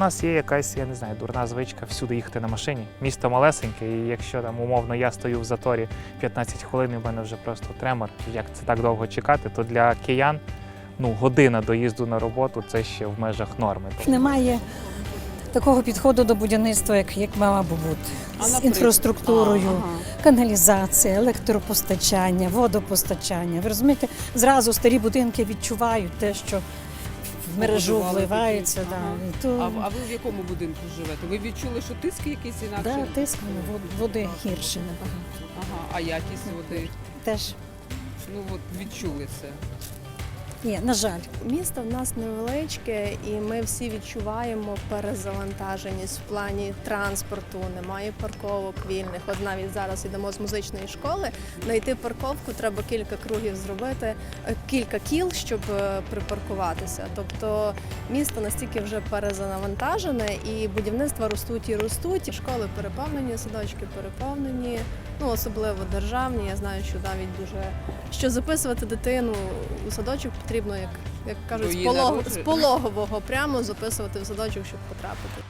У нас є якась, я не знаю, дурна звичка всюди їхати на машині. Місто малесеньке, і якщо там умовно я стою в заторі 15 хвилин, і в мене вже просто тремор, як це так довго чекати, то для киян ну, година доїзду на роботу це ще в межах норми. Немає такого підходу до будівництва, як, як мала би бути. З інфраструктурою, каналізація, електропостачання, водопостачання. Ви розумієте, зразу старі будинки відчувають те, що в мережу вливається. Ага. Да. І то, А, а ви в якому будинку живете? Ви відчули, що тиск якийсь інакший? да, тиск ну, вод- води гірше набагато. Ага, а якість води? Теж Ну от відчули це. Є, на жаль. Місто в нас невеличке, і ми всі відчуваємо перезавантаженість в плані транспорту. Немає парковок вільних. От навіть зараз йдемо з музичної школи. Знайти парковку треба кілька кругів зробити, е, кілька кіл, щоб е, припаркуватися. Тобто місто настільки вже перезавантажене, і будівництва ростуть і ростуть. Школи переповнені, садочки переповнені. Ну особливо державні. Я знаю, що навіть дуже що записувати дитину у садочок потрібно, як, як кажуть, з, полог... з пологового прямо записувати в садочок, щоб потрапити.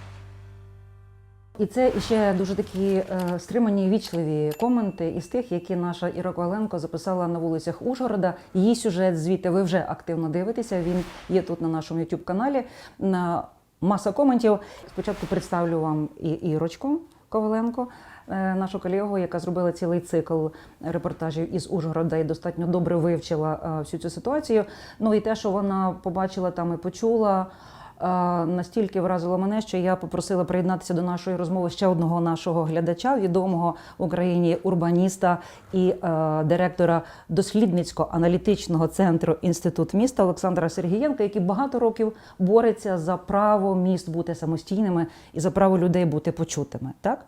І це ще дуже такі е, стримані вічливі коменти із тих, які наша Іра Коваленко записала на вулицях Ужгорода. Її сюжет звідти ви вже активно дивитеся. Він є тут на нашому youtube каналі. На маса коментів. Спочатку представлю вам і Ірочку Коваленко, нашу колегу, яка зробила цілий цикл репортажів із Ужгорода і достатньо добре вивчила е, всю цю ситуацію. Ну і те, що вона побачила там і почула. Настільки вразило мене, що я попросила приєднатися до нашої розмови ще одного нашого глядача, відомого в Україні урбаніста і е, директора дослідницько-аналітичного центру інститут міста Олександра Сергієнка, який багато років бореться за право міст бути самостійними і за право людей бути почутими. Так,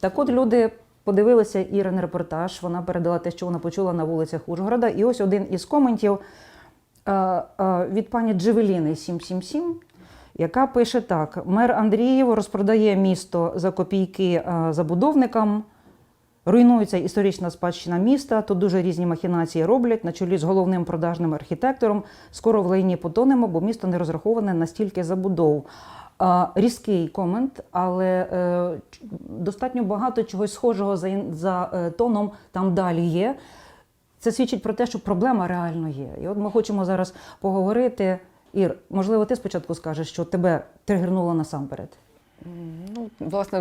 так от люди. Подивилися Ірин репортаж. Вона передала те, що вона почула на вулицях Ужгорода. І ось один із коментів е, е, від пані Джевеліни 777, яка пише так: мер Андрієв розпродає місто за копійки е, забудовникам. Руйнується історична спадщина міста. Тут дуже різні махінації роблять на чолі з головним продажним архітектором. Скоро в лайні потонемо, бо місто не розраховане на стільки забудов. Різкий комент, але е, достатньо багато чогось схожого за, за е, тоном там далі є. Це свідчить про те, що проблема реально є. І от ми хочемо зараз поговорити. Ір, можливо, ти спочатку скажеш, що тебе тригернуло насамперед. Ну, власне,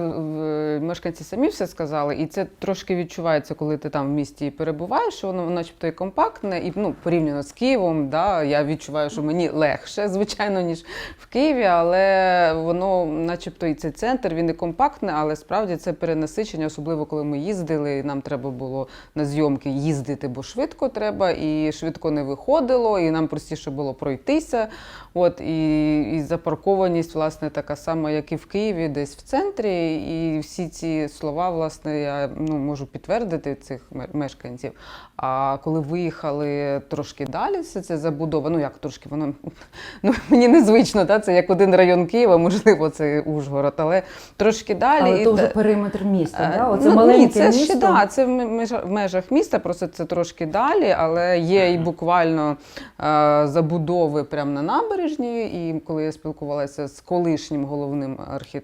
мешканці самі все сказали, і це трошки відчувається, коли ти там в місті перебуваєш, що воно начебто і компактне, і ну, порівняно з Києвом, да, я відчуваю, що мені легше, звичайно, ніж в Києві, але воно, начебто, і цей центр, він і компактне, але справді це перенасичення, особливо коли ми їздили, і нам треба було на зйомки їздити, бо швидко треба, і швидко не виходило, і нам простіше було пройтися. От, і, і запаркованість, власне, така сама, як і в Києві, десь в центрі. І всі ці слова, власне, я ну, можу підтвердити цих мешканців. А коли виїхали трошки далі, все це забудова, ну як трошки воно ну, мені незвично, та, це як один район Києва, можливо, це Ужгород, але трошки далі. Але і то вже периметр міста. Е, Да? Оце ну, ні, це місто. ще да, це в межах, в межах міста, просто це трошки далі, але є і буквально е, забудови прямо на набережні. І коли я спілкувалася з колишнім головним архітектором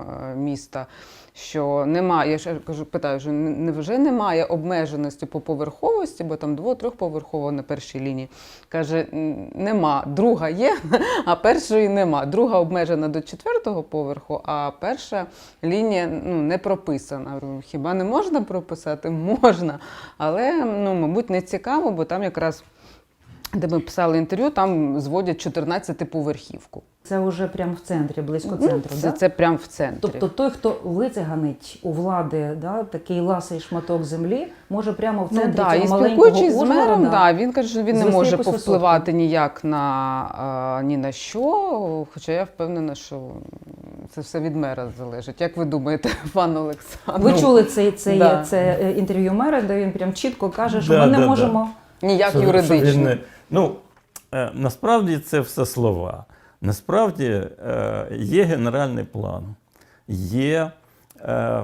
е, міста, що немає, я ще кажу, питаю, що не- невже немає обмеженості по поверховості, бо там дво-трьохповерхово на першій лінії. Каже, нема. Друга є, а першої нема. Друга обмежена до четвертого поверху, а перша лінія ну, не прописана. Хіба не можна прописати? Можна. Але, ну, мабуть, не цікаво, бо там якраз. Де ми писали інтерв'ю, там зводять 14-поверхівку. Це вже прямо в центрі, близько Ну, центру. це, да? це прямо в центрі. Тобто той, хто вициганить у влади да, такий ласий шматок землі, може прямо в Ну, центрі да, і цього маленького спілкуючись з мером, Ужгорода да, він каже, що він не може повпливати ніяк на а, ні на що. Хоча я впевнена, що це все від мера залежить. Як ви думаєте, пан Олександр? Ви чули це, це, да. це е, інтерв'ю мера, де він прям чітко каже, що Да, ми не да, да. можемо. Ніяк юридично. не- ну, е, насправді це все слова. Насправді е, є генеральний план, є е,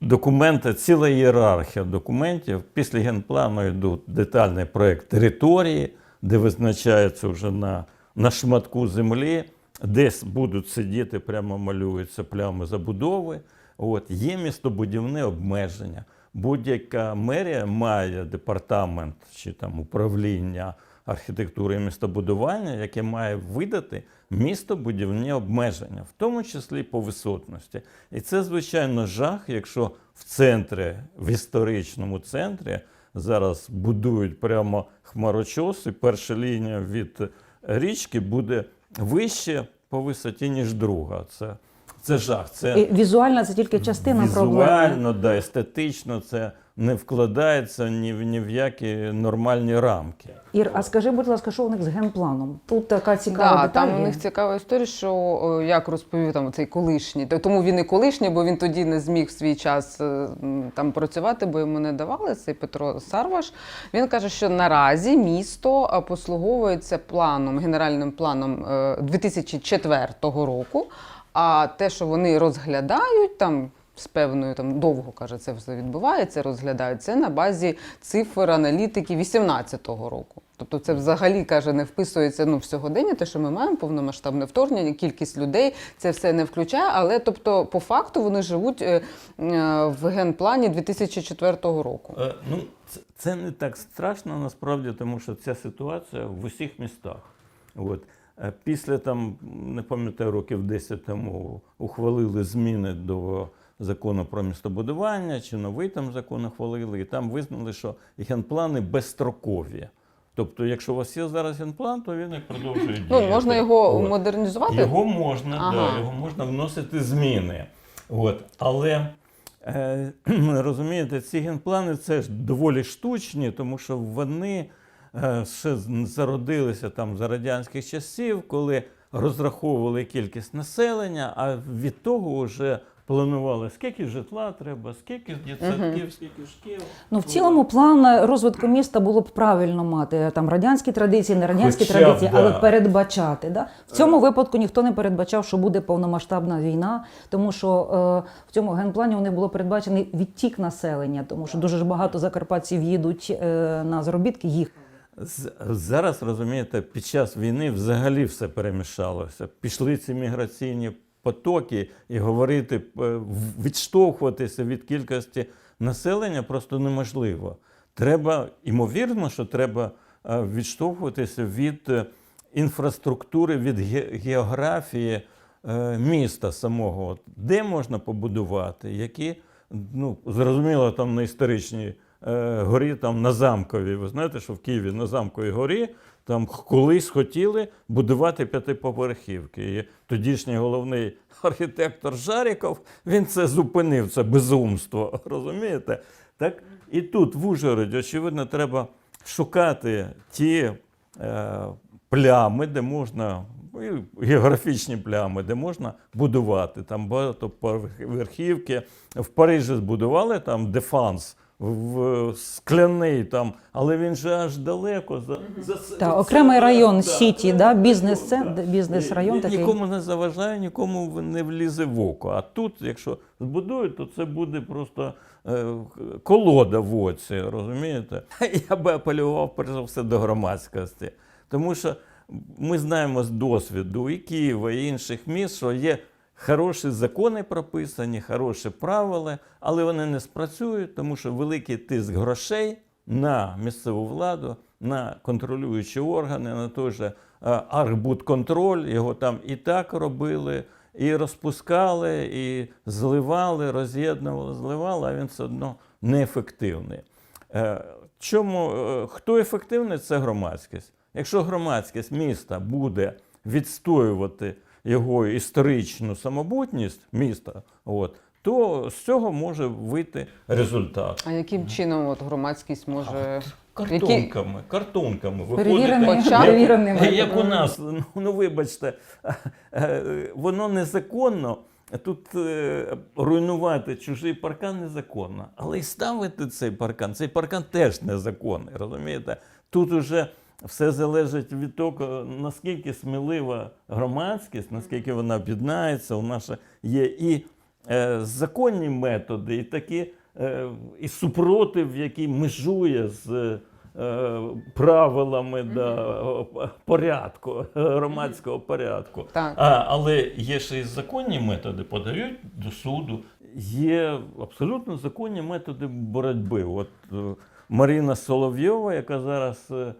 документи, ціла ієрархія документів. Після генплану йдуть детальний проєкт території, де визначається вже на, на шматку землі десь будуть сидіти, прямо малюються плями забудови. От, є містобудівне обмеження. Будь-яка мерія має департамент чи там управління архітектури і містобудування, яке має видати містобудівні обмеження, в тому числі по висотності. І це, звичайно, жах, якщо в центрі, в історичному центрі зараз будують прямо хмарочос, і перша лінія від річки буде вище по висоті, ніж друга. Це, це жах. Це І візуально це тільки частина проблеми. Візуально, да, естетично це не вкладається ні в, ні в які нормальні рамки. Ір, а скажи, будь ласка, що у них з генпланом? Тут така цікава Да, деталь. там у є. них цікава історія, що о, як розповів там цей колишній, то- тому він і колишній, бо він тоді не зміг в свій час е, м, там працювати, бо йому не давали цей Петро Сарваш. Він каже, що наразі місто е, послуговується планом, генеральним планом е, 2004 року. А те, що вони розглядають там. З певною там довго каже, це все відбувається, розглядають це на базі цифр аналітики 18-го року. Тобто, це взагалі каже, не вписується ну в сьогодення, те, що ми маємо повномасштабне вторгнення, кількість людей це все не включає. Але тобто, по факту вони живуть е, е, в генплані 2004 року. Е, ну, це, це не так страшно насправді, тому що ця ситуація в усіх містах. От. Е, Після там, не пам'ятаю, років 10 тому ухвалили зміни до закону про містобудування, чи новий там закон ухвалили, і там визнали, що генплани безстрокові. Тобто, якщо у вас є зараз генплан, то він і продовжує діяти. Ну можна його От. модернізувати. Його можна, Ага. да, його можна вносити зміни. От. Але е, розумієте, ці генплани це ж доволі штучні, тому що вони ще зародилися там за радянських часів, коли розраховували кількість населення, а від того вже планували, скільки житла треба, скільки дитсадків, скільки шкіл. Ну, в цілому план розвитку міста було б правильно мати там радянські традиції, не радянські Хоча б, традиції, да. але передбачати. Да? В цьому випадку ніхто не передбачав, що буде повномасштабна війна, тому що е, в цьому генплані у них було передбачений відтік населення, тому що дуже ж багато закарпатців їдуть е, на заробітки їх. Зараз розумієте, під час війни взагалі все перемішалося. Пішли ці міграційні потоки, і говорити, е, відштовхуватися від кількості населення просто неможливо. Треба, ймовірно, що треба е, відштовхуватися від е, інфраструктури, від географії міста самого. Де можна побудувати, які, ну, зрозуміло, там на історичній горі, там на замковій. Ви знаєте, що в Києві на замковій горі там колись хотіли будувати п'ятиповерхівки. І тодішній головний архітектор Жаріков він це зупинив, це безумство. Розумієте? Так і тут, в Ужгороді, очевидно, треба шукати ті е, плями, де можна. і Географічні плями, де можна будувати. Там багатоповерхівки. В Парижі збудували там дефанс в скляний там, але він же аж далеко за, за Та, окремий район Сіті, да, бізнес- це бізнес-район Ні- такий. Нікому не заважає, нікому не влізе в око. А тут, якщо збудують, то це буде просто е, колода в оці, розумієте? Я би апелював перш за все до громадськості. Тому що ми знаємо з досвіду і Києва, і інших міст, що є хороші закони прописані, хороші правила, але вони не спрацюють, тому що великий тиск грошей на місцеву владу, на контролюючі органи, на той же е, Архбудконтроль, його там і так робили, і розпускали, і зливали, роз'єднували, зливали, а він все одно неефективний. Е, Чому е, хто ефективний? Це громадськість. Якщо громадськість міста буде відстоювати його історичну самобутність міста, от, то з цього може вийти результат. А яким чином от громадськість може Картонками, картонками виходити. Як, як у нас, ну, ну вибачте, воно незаконно. Тут е, руйнувати чужий паркан незаконно. Але й ставити цей паркан, цей паркан теж незаконний, розумієте? Тут уже все залежить від того, наскільки смілива громадськість, наскільки вона об'єднається. У нас є і е, законні методи, і такі, е, і супротив, який межує з е, правилами да, е, порядку, громадського порядку. Так. А, але є ще й законні методи, подають до суду. Є абсолютно законні методи боротьби. От е, Маріна Соловйова, яка зараз е,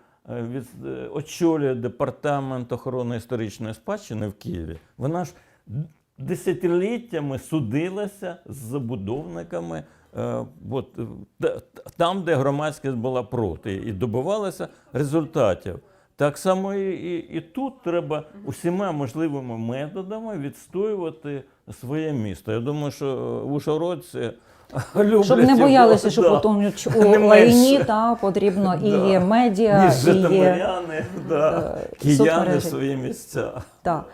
очолює департамент охорони історичної спадщини в Києві, вона ж десятиліттями судилася з забудовниками. е, От, е, там, де громадськість була проти, і добивалася результатів. Так само і, і, і тут треба усіма можливими методами відстоювати своє місто. Я думаю, що в ужгородці люблять Щоб не боялися, що да, потім у лайні та потрібно і Да. медіа, ні і є да, е, кияни свої місця. Так.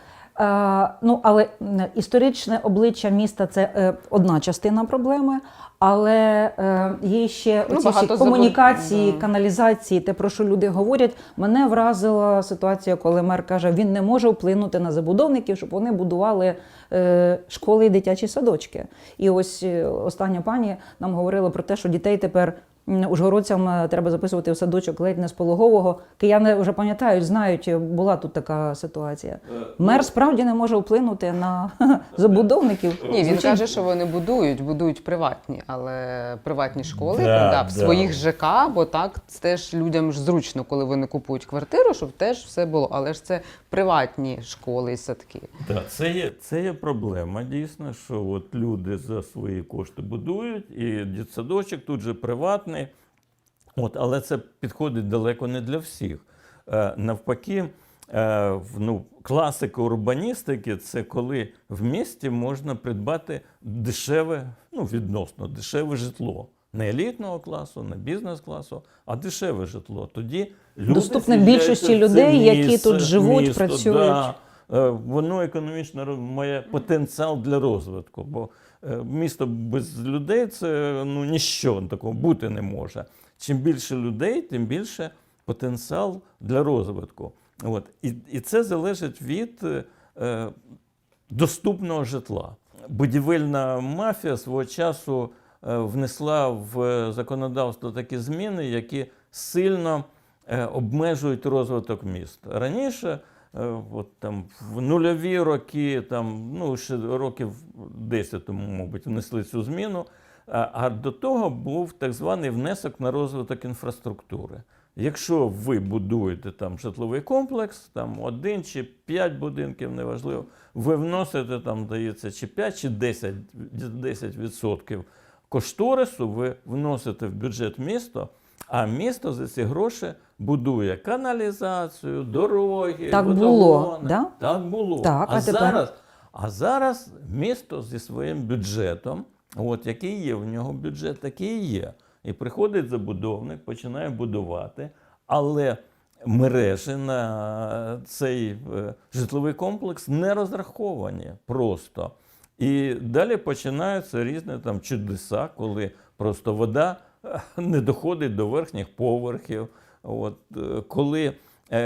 Е, ну, але історичне обличчя міста це е, одна частина проблеми, але е, є ще Ну, оці комунікації, забу- каналізації, те, про що люди говорять. Мене вразила ситуація, коли мер каже, він не може вплинути на забудовників, щоб вони будували е, школи і дитячі садочки. І ось е, остання пані нам говорила про те, що дітей тепер. Ужгородцям е, треба записувати в садочок ледь не з пологового. Кияни вже пам'ятають, знають, е, була тут така ситуація. Мер справді не може вплинути на забудовників. Ні, він каже, що вони будують, будують приватні, але приватні школи Да, да, в да. своїх ЖК, бо так це теж людям ж зручно, коли вони купують квартиру, щоб теж все було. Але ж це приватні школи і садки. Так, це є, це є проблема дійсно, що от люди за свої кошти будують, і дитсадочок тут же приватний. От, але це підходить далеко не для всіх. Е, навпаки, е, ну, класика урбаністики це коли в місті можна придбати дешеве, ну, відносно дешеве житло. Не елітного класу, не бізнес-класу, а дешеве житло. Тоді люди Доступне більшості людей, які тут живуть, місто, працюють. Да. Е, Воно економічно має потенціал для розвитку, бо е, місто без людей це ну, ніщо такого бути не може. Чим більше людей, тим більше потенціал для розвитку. От. І, і це залежить від е, е, доступного житла. Будівельна мафія свого часу е, внесла в законодавство такі зміни, які сильно е, обмежують розвиток міст. Раніше, е, от там в нульові роки, там, ну ще років 10 тому, мабуть, внесли цю зміну. А, а до того був так званий внесок на розвиток інфраструктури. Якщо ви будуєте там житловий комплекс, там один чи п'ять будинків, неважливо, ви вносите там, здається, чи 5, чи 10, 10% кошторису, ви вносите в бюджет міста, а місто за ці гроші будує каналізацію, дороги, Так водогони. було, да? Так було. Так, а, а тепер? зараз, а зараз місто зі своїм бюджетом, от який є, в нього бюджет такий є. І приходить забудовник, починає будувати, але мережі на цей е, житловий комплекс не розраховані просто. І далі починаються різні там чудеса, коли просто вода е, не доходить до верхніх поверхів. От, е, коли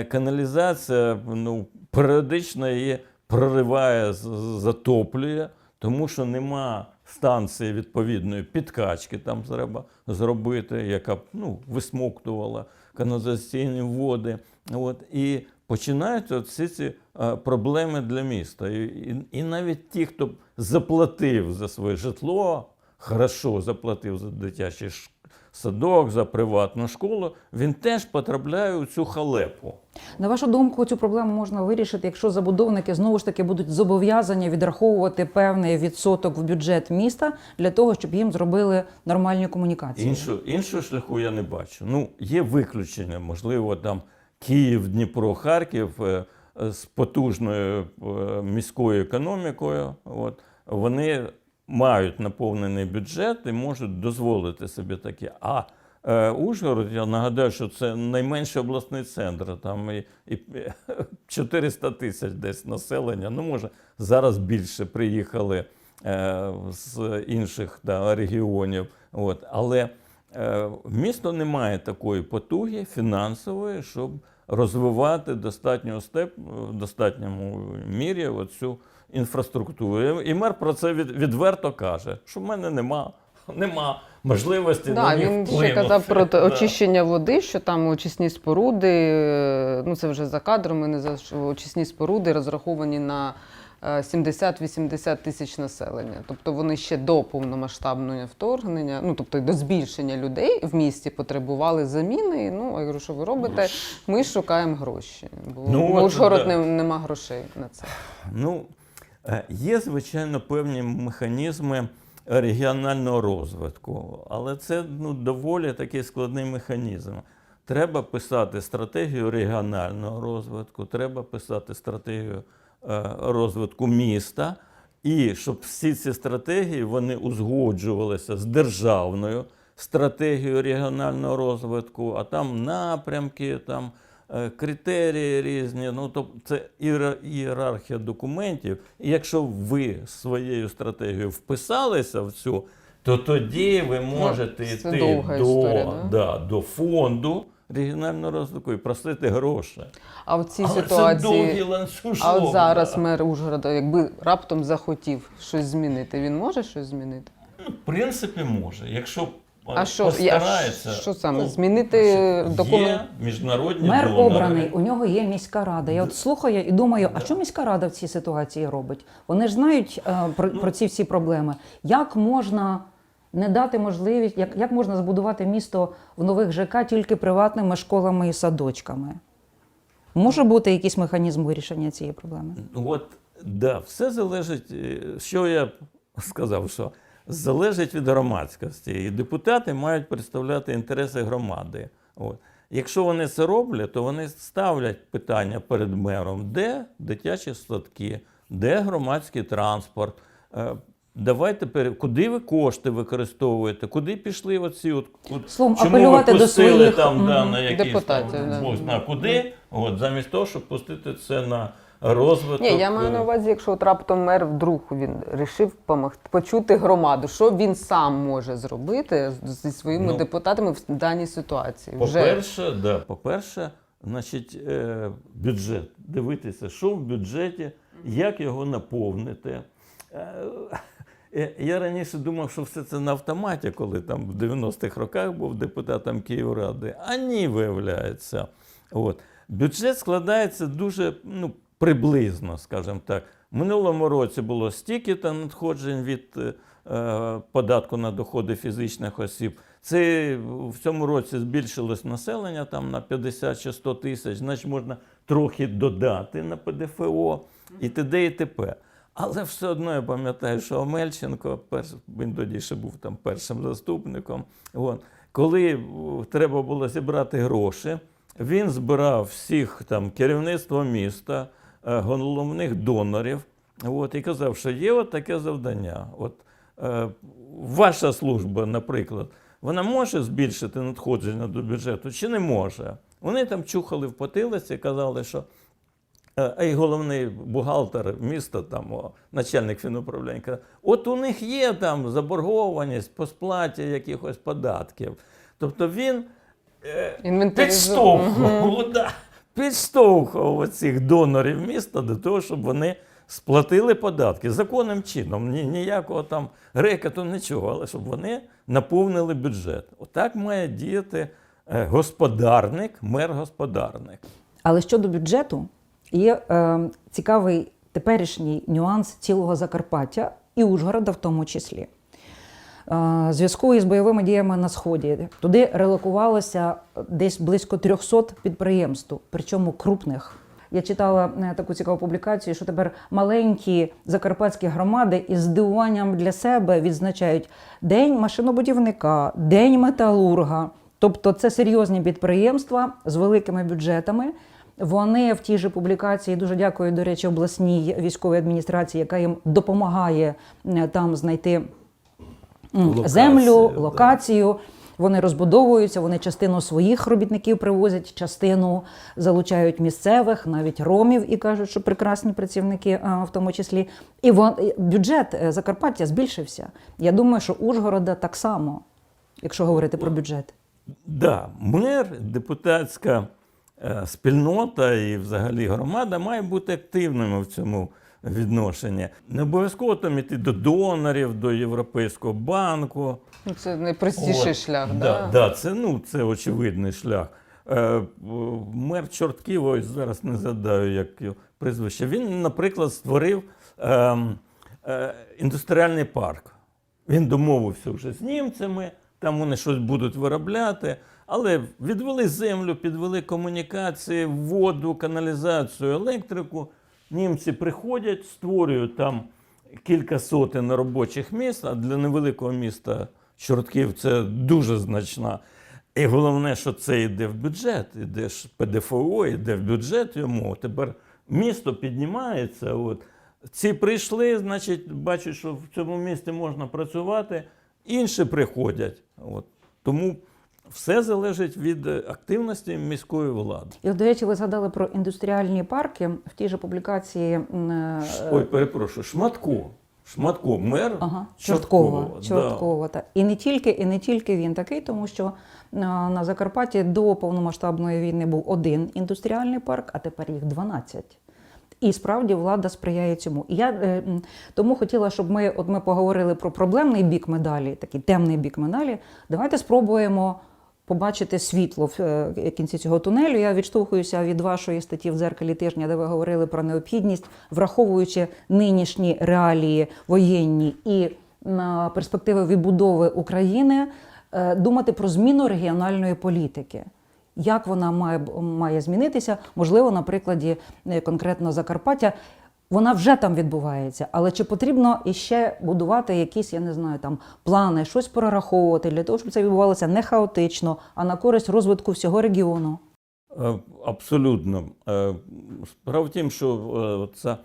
каналізація ну, періодично її прориває, затоплює, тому що нема станції відповідної підкачки там треба зробити, яка б ну, висмоктувала каналізаційні води. От, і починаються всі ці е, проблеми для міста. І, і, і навіть ті, хто заплатив за своє житло, хорошо заплатив за дитячі ш- садок, за приватну школу, він теж потрапляє у цю халепу. На вашу думку, цю проблему можна вирішити, якщо забудовники знову ж таки будуть зобов'язані відраховувати певний відсоток в бюджет міста для того, щоб їм зробили нормальні комунікації. Іншу, іншого шляху я не бачу. Ну, є виключення, можливо, там Київ, Дніпро, Харків е, е, з потужною е, міською економікою. От, вони мають наповнений бюджет і можуть дозволити собі таке. А е, Ужгород, я нагадаю, що це найменший обласний центр, там і, і 400 тисяч десь населення. Ну, може, зараз більше приїхали е, з інших да, регіонів. От. Але е, місто не має такої потуги фінансової, щоб розвивати достатньо степ, в достатньому мірі оцю інфраструктуру. І мер про це від, відверто каже, що в мене нема нема можливості на Да, них він ще казав про Да. очищення води, що там очисні споруди, е, ну це вже за кадром, ми не за очисні споруди розраховані на е, 70-80 тисяч населення. Тобто вони ще до повномасштабного вторгнення, ну тобто до збільшення людей в місті потребували заміни. Ну, а я кажу, що ви робите? Ми шукаємо гроші. Бо Ну, ну, Ужгород да. не, нема грошей на це. Ну, е, є, звичайно, певні механізми регіонального розвитку, але це ну, доволі такий складний механізм. Треба писати стратегію регіонального розвитку, треба писати стратегію е, розвитку міста, і щоб всі ці стратегії вони узгоджувалися з державною стратегією регіонального розвитку, а там напрямки, там е, критерії різні. Ну, тобто це ієрархія документів. І якщо ви своєю стратегією вписалися в цю, то тоді ви можете це йти до, історія, да, до фонду регіонального розвитку і просити гроші. А в цій Але ситуації. ланцюжок. А от зараз да. мер Ужгорода, якби раптом захотів щось змінити, він може щось змінити? Ну, в принципі, може. Якщо А що, я, що саме? ну, Змінити Є міжнародні Мер донори. обраний, у нього є міська рада. Я от слухаю і думаю, а що міська рада в цій ситуації робить? Вони ж знають е, про, Ну. про ці всі проблеми. Як можна не дати можливість, як, як можна збудувати місто в нових ЖК тільки приватними школами і садочками? Може бути якийсь механізм вирішення цієї проблеми? От, да, все залежить, е, що я сказав, що залежить від громадськості. І депутати мають представляти інтереси громади. От. Якщо вони це роблять, то вони ставлять питання перед мером, де дитячі садки, де громадський транспорт. Е, Давайте куди ви кошти використовуєте, куди пішли оці от, от Словом, чому ви до пустили своїх, там да, на якісь депутатів, там, да. Бог зна куди, от замість того, щоб пустити це на розвиток. Ні, я маю е, на увазі, якщо от раптом мер вдруг він рішив помогти почути громаду, що він сам може зробити зі своїми Ну, депутатами в даній ситуації. Вже По-перше, да, по-перше, значить, е, бюджет. Дивитися, що в бюджеті, як його наповнити. Е, Я раніше думав, що все це на автоматі, коли там в 90-х роках був депутатом Київради. А ні, виявляється. От. Бюджет складається дуже ну, приблизно, скажімо так. В минулому році було стільки та надходжень від е, е, податку на доходи фізичних осіб. Це в цьому році збільшилось населення там на 50 чи 100 тисяч, значить можна трохи додати на ПДФО і т.д. і т.п. Але все одно я пам'ятаю, що Омельченко, перш, він тоді ще був там першим заступником. От, коли е, треба було зібрати гроші, він збирав всіх там керівництво міста, головних донорів. От, і казав, що є от таке завдання. От, е, ваша служба, наприклад, вона може збільшити надходження до бюджету чи не може? Вони там чухали в потилиці, казали, що Е, А й головний бухгалтер міста, там, о, начальник фінуправління, каже, от у них є там заборгованість по сплаті якихось податків. Тобто він е, підштовхував, підштовхував цих донорів міста до того, щоб вони сплатили податки законним чином. Ні, ніякого там рекету, нічого, але щоб вони наповнили бюджет. Отак має діяти е, господарник, мер-господарник. Але щодо бюджету, є е, цікавий теперішній нюанс цілого Закарпаття і Ужгорода в тому числі. Е, зв'язку із бойовими діями на сході туди релокувалося десь близько 300 підприємств, причому крупних. Я читала е, таку цікаву публікацію, що тепер маленькі закарпатські громади із здивуванням для себе відзначають День машинобудівника, День металурга. Тобто це серйозні підприємства з великими бюджетами. Вони в тій же публікації дуже дякую, до речі, обласній військовій адміністрації, яка їм допомагає е, там знайти м, Локацію, землю, да. локацію. Вони розбудовуються, вони частину своїх робітників привозять, частину залучають місцевих, навіть ромів, і кажуть, що прекрасні працівники в тому числі. І бюджет е, Закарпаття збільшився. Я думаю, що Ужгорода так само, якщо говорити про бюджет. Да, мер, депутатська е, спільнота і взагалі громада має бути активними в цьому відношенні. Не обов'язково там іти до донорів, до Європейського банку. Ну, Це найпростіший От, шлях. Да, да, це, ну, це очевидний шлях. Е, мер Чортків, ось зараз не згадаю, як його прізвище. Він, наприклад, створив е, е, індустріальний парк. Він домовився вже з німцями, там вони щось будуть виробляти, але відвели землю, підвели комунікації, воду, каналізацію, електрику. Німці приходять, створюють там кілька сотень робочих місць, а для невеликого міста Чортків це дуже значна. І головне, що це йде в бюджет, іде ж ПДФО, йде в бюджет йому. Тепер місто піднімається. От. Ці прийшли, значить, бачать, що в цьому місті можна працювати, інші приходять. От. Тому все залежить від е, активності міської влади. І, до речі, ви згадали про індустріальні парки в тій же публікації. е, Ой, перепрошую, Шматко. Шматко, мер Ага, Чорткова. Чорткова. да. Чорткова. І не тільки, і не тільки він такий, тому що е, на Закарпатті до повномасштабної війни був один індустріальний парк, а тепер їх 12. І справді влада сприяє цьому. І я е, тому хотіла, щоб ми, от ми поговорили про проблемний бік медалі, такий темний бік медалі. Давайте спробуємо побачити світло в е, кінці цього тунелю. Я відштовхуюся від вашої статті в дзеркалі тижня, де ви говорили про необхідність, враховуючи нинішні реалії воєнні і перспективи відбудови України, е, думати про зміну регіональної політики. Як вона має, має змінитися? Можливо, на прикладі е, конкретно Закарпаття. Вона вже там відбувається, але чи потрібно іще будувати якісь, я не знаю, там плани, щось прораховувати для того, щоб це відбувалося не хаотично, а на користь розвитку всього регіону? Е, Абсолютно. Е, Справа в тім, що е, ця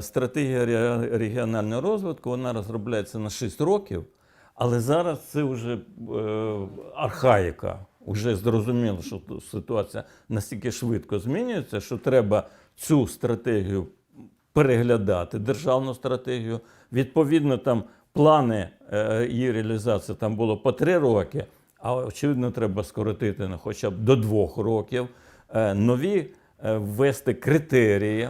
стратегія регіонального розвитку вона розробляється на 6 років, але зараз це вже архаїка. Уже зрозуміло, що ситуація настільки швидко змінюється, що треба цю стратегію переглядати, державну стратегію. Відповідно, там плани е, її реалізації там було по 3 роки, а очевидно, треба скоротити на хоча б до двох років. Е, Нові е, ввести критерії,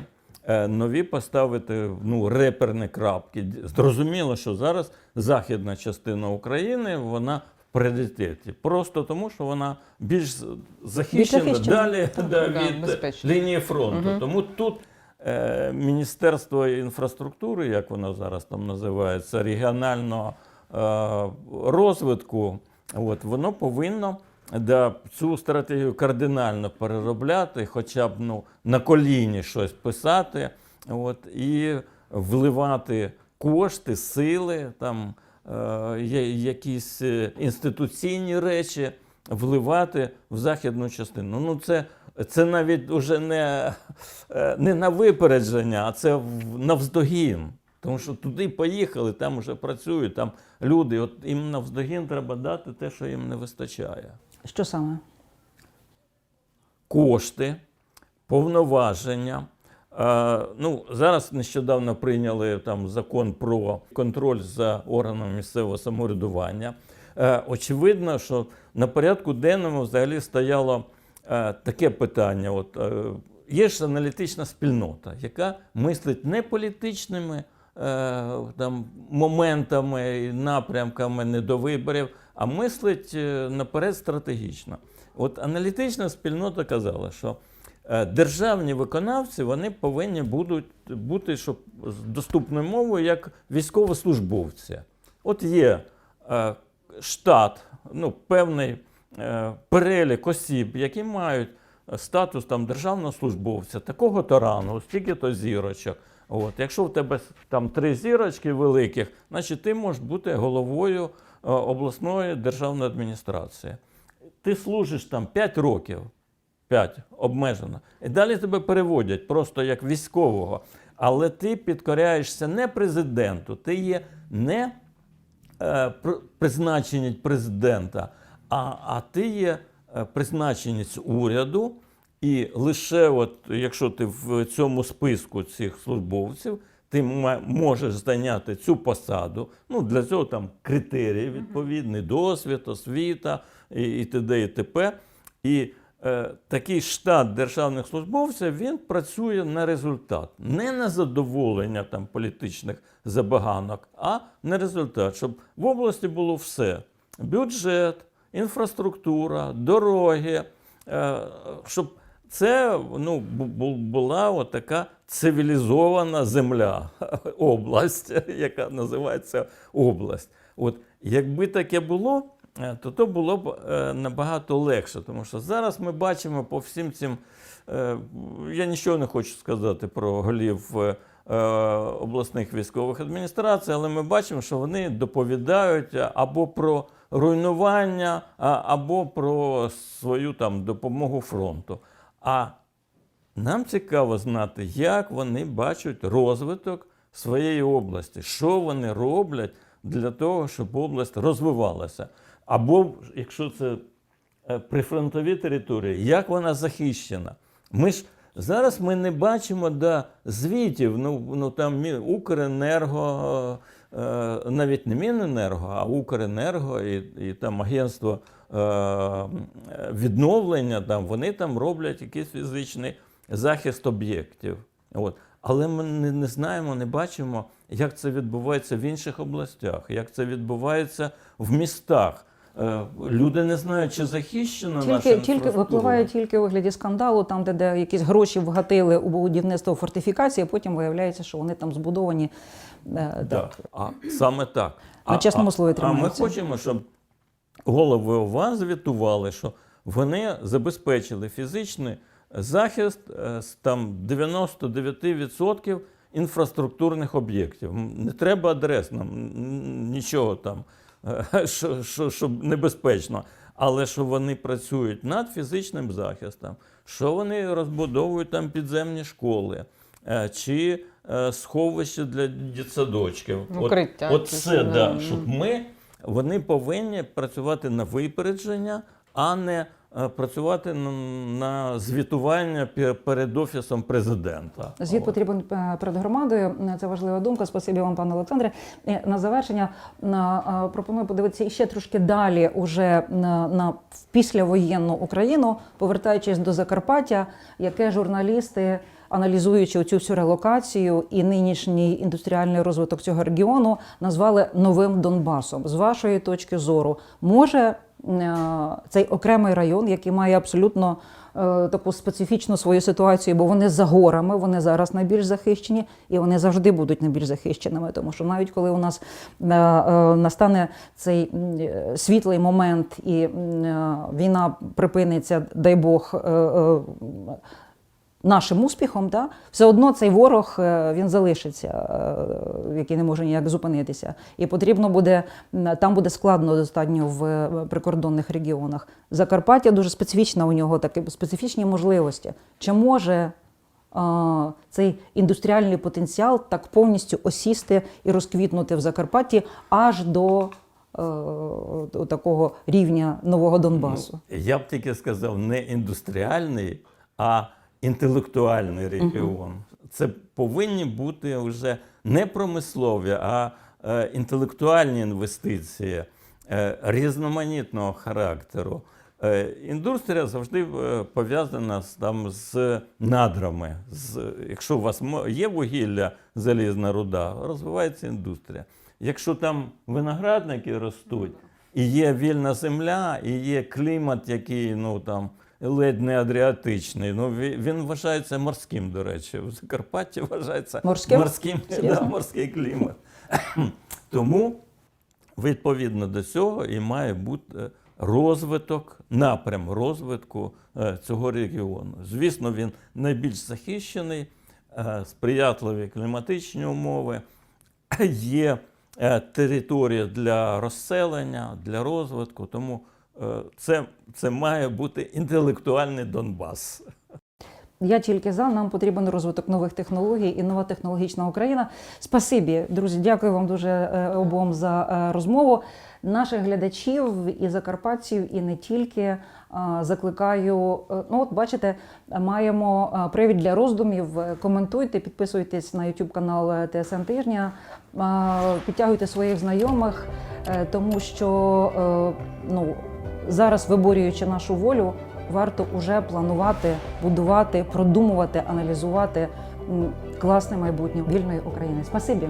нові поставити ну, реперні крапки. Зрозуміло, що зараз західна частина України вона в пріоритеті. Просто тому, що вона більш захищена, захищена. далі Так, да, від безпечно. лінії фронту. Тому тут Міністерство інфраструктури, як воно зараз там називається, регіонального е, розвитку, от, воно повинно да, цю стратегію кардинально переробляти, хоча б ну, на коліні щось писати, от, і вливати кошти, сили, там, е, якісь е, інституційні речі вливати в західну частину. Ну, це, це навіть уже не, е, не на випередження, а це навздогін. Тому що туди поїхали, там вже працюють, там люди. От їм навздогін треба дати те, що їм не вистачає. Що саме? Кошти, повноваження. Е, ну, зараз нещодавно прийняли там закон про контроль за органами місцевого самоврядування. Е, очевидно, що на порядку денному взагалі стояло таке питання: от, е, є ж аналітична спільнота, яка мислить не політичними е, там, моментами напрямками не до виборів, а мислить е, наперед стратегічно. От аналітична спільнота казала, що е, державні виконавці вони повинні будуть бути щоб, доступною мовою як військовослужбовці. От є е, штат, ну, певний е, перелік осіб, які мають статус там, державного службовця, такого то рангу, стільки-то зірочок. От, якщо в тебе там три зірочки великих, значить ти можеш бути головою е, обласної державної адміністрації. Ти служиш там 5 років, 5 обмежено. І далі тебе переводять просто як військового. Але ти підкоряєшся не президенту, ти є не е, пр- призначенець президента, а, а ти є е, призначенець уряду. І лише от, якщо ти в цьому списку цих службовців, ти можеш зайняти цю посаду. Ну, для цього там критерії відповідні, досвід, освіта і, і т.д. і т.п. І е, такий штат державних службовців він працює на результат, не на задоволення там політичних забаганок, а на результат, щоб в області було все: бюджет, інфраструктура, дороги, е, щоб це ну, бу- бу- була така цивілізована земля, область, яка називається область. От якби таке було, е, то то було б е, набагато легше, тому що зараз ми бачимо по всім цим. Я нічого не хочу сказати про голів обласних військових адміністрацій, але ми бачимо, що вони доповідають або про руйнування, або про свою там допомогу фронту. А нам цікаво знати, як вони бачать розвиток своєї області, що вони роблять для того, щоб область розвивалася. Або, якщо це е, прифронтові території, як вона захищена. Ми ж зараз ми не бачимо да, звітів. Ну, ну там Укренерго, е, навіть не Міненерго, а Укренерго і, і там агентство е, відновлення, там, вони там роблять якийсь фізичний захист об'єктів. От. Але ми не, не знаємо, не бачимо, як це відбувається в інших областях, як це відбувається в містах. Е, Люди не знають, чи захищена наша Тільки, тільки випливає тільки у вигляді скандалу, там, де, де якісь гроші вгатили у будівництво фортифікації, а потім виявляється, що вони там збудовані. е, Так, а саме так. На чесному слові А ми хочемо, щоб голови ОВА звітували, що вони забезпечили фізичний захист е, з там 99% інфраструктурних об'єктів. Не треба адрес нам, нічого там, е, що, що, щоб небезпечно. Але що вони працюють над фізичним захистом, що вони розбудовують там підземні школи, е, чи сховище сховища для дітсадочків. Укриття От, от це, да. щоб ми, вони повинні працювати на випередження, а не е, працювати на, звітування перед офісом президента. Звіт потрібен е, перед громадою. Це важлива думка. Спасибі вам, пане Олександре. Е, На завершення на, е, пропоную подивитися ще трошки далі, уже на, на післявоєнну Україну, повертаючись до Закарпаття, яке журналісти. Аналізуючи цю всю релокацію і нинішній індустріальний розвиток цього регіону, назвали новим Донбасом. З вашої точки зору, може е, цей окремий район, який має абсолютно е, таку специфічну свою ситуацію, бо вони за горами, вони зараз найбільш захищені, і вони завжди будуть найбільш захищеними. Тому що навіть коли у нас е, е, настане цей е, світлий момент і е, війна припиниться, дай Бог. Нашим успіхом, да, все одно цей ворог е, він залишиться, е, який не може ніяк зупинитися. І потрібно буде там буде складно достатньо в е, прикордонних регіонах. Закарпаття дуже специфічна у нього такі специфічні можливості. Чи може цей індустріальний потенціал так повністю осісти і розквітнути в Закарпатті аж до, до такого рівня нового Донбасу? Я б тільки сказав не індустріальний, а інтелектуальний регіон. Це повинні бути вже не промислові, а е, інтелектуальні інвестиції е, різноманітного характеру. Е, Індустрія завжди пов'язана з, там, з надрами. З, якщо у вас є вугілля, залізна руда, розвивається індустрія. Якщо там виноградники ростуть, і є вільна земля, і є клімат, який ну там ледь не адріатичний. Ну він вважається морським, до речі. В Закарпатті вважається Морським? морським да, морський клімат. Тому відповідно до цього і має бути е, розвиток, напрям розвитку е, цього регіону. Звісно, він найбільш захищений, е, сприятливі кліматичні умови, є територія для розселення, для розвитку. Тому це, це має бути інтелектуальний Донбас. Я тільки за нам потрібен розвиток нових технологій і нова технологічна Україна. Спасибі, друзі, дякую вам дуже е, обом за е, розмову. Наших глядачів і закарпатців, і не тільки е, закликаю. е, Ну, от бачите, маємо е, привід для роздумів. Е, Коментуйте, підписуйтесь на YouTube канал е, ТСН Тижня, е, підтягуйте своїх знайомих, е, тому що е, ну, зараз виборюючи нашу волю. варто уже планувати, будувати, продумувати, аналізувати класне майбутнє вільної України. Спасибі.